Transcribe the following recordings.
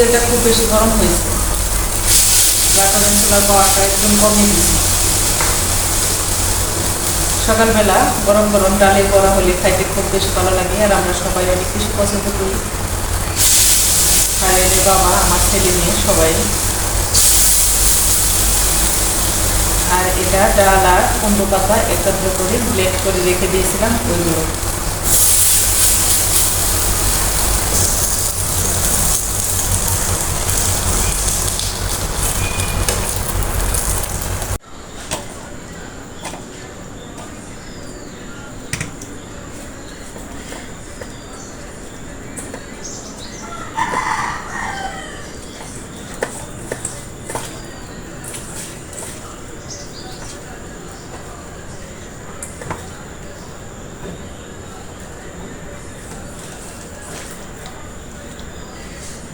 তেলটা খুব বেশি গরম হয়েছে। বাটার মশলার পাওয়ারটা একদম কমে দিয়েছে সকালবেলা গরম গরম ডালে বড়া হলে খাইতে খুব বেশি ভালো লাগে, আর আমরা সবাই অনেক বেশি পছন্দ করি। খাইলে বাবা, আমার ছেলে মেয়ে সবাই। আর এটা ডাল আর কুমড়ো পাতা একত্র করে ব্লেন্ড করে রেখে দিয়েছিলাম ওইগুলো।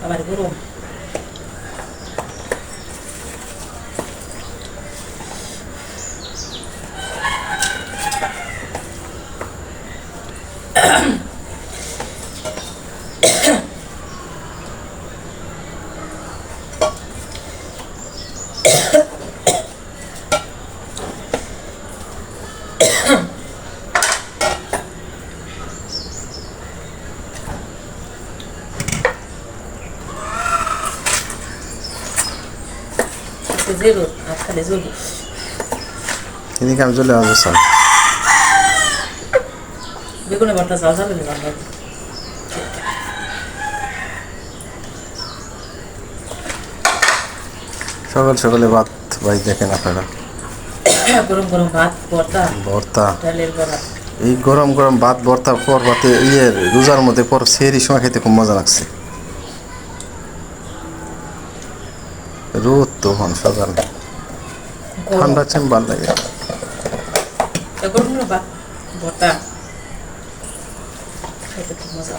kepada guru গরম আজকে জিরো আর খালি জলদি এদিকে আমি চলে আসব স্যার বেগুনে ভর্তা চাল যাবে না সকাল সকালে ভাত ভাই দেখেন আপনারা গরম গরম ভাত ভর্তা ভর্তা ডালের বড়া এই গরম গরম ভাত ভর্তা পর ভাতে ইয়ে রোজার মধ্যে পর সেরি সময় খেতে খুব মজা লাগছে। রোদ তো হন সকাল ঠান্ডা চেম ভালো লাগে গরম গরম ভাত ভর্তা খেতে খুব মজা।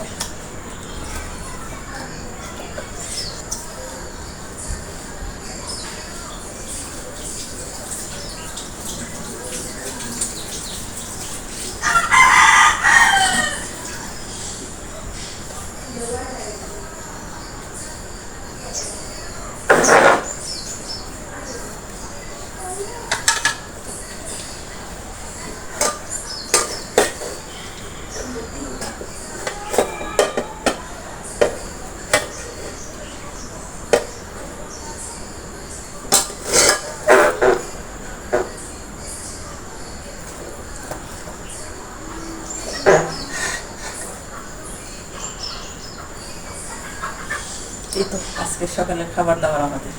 এই তো আজকে সকালের খাবার দাবার আমাদের।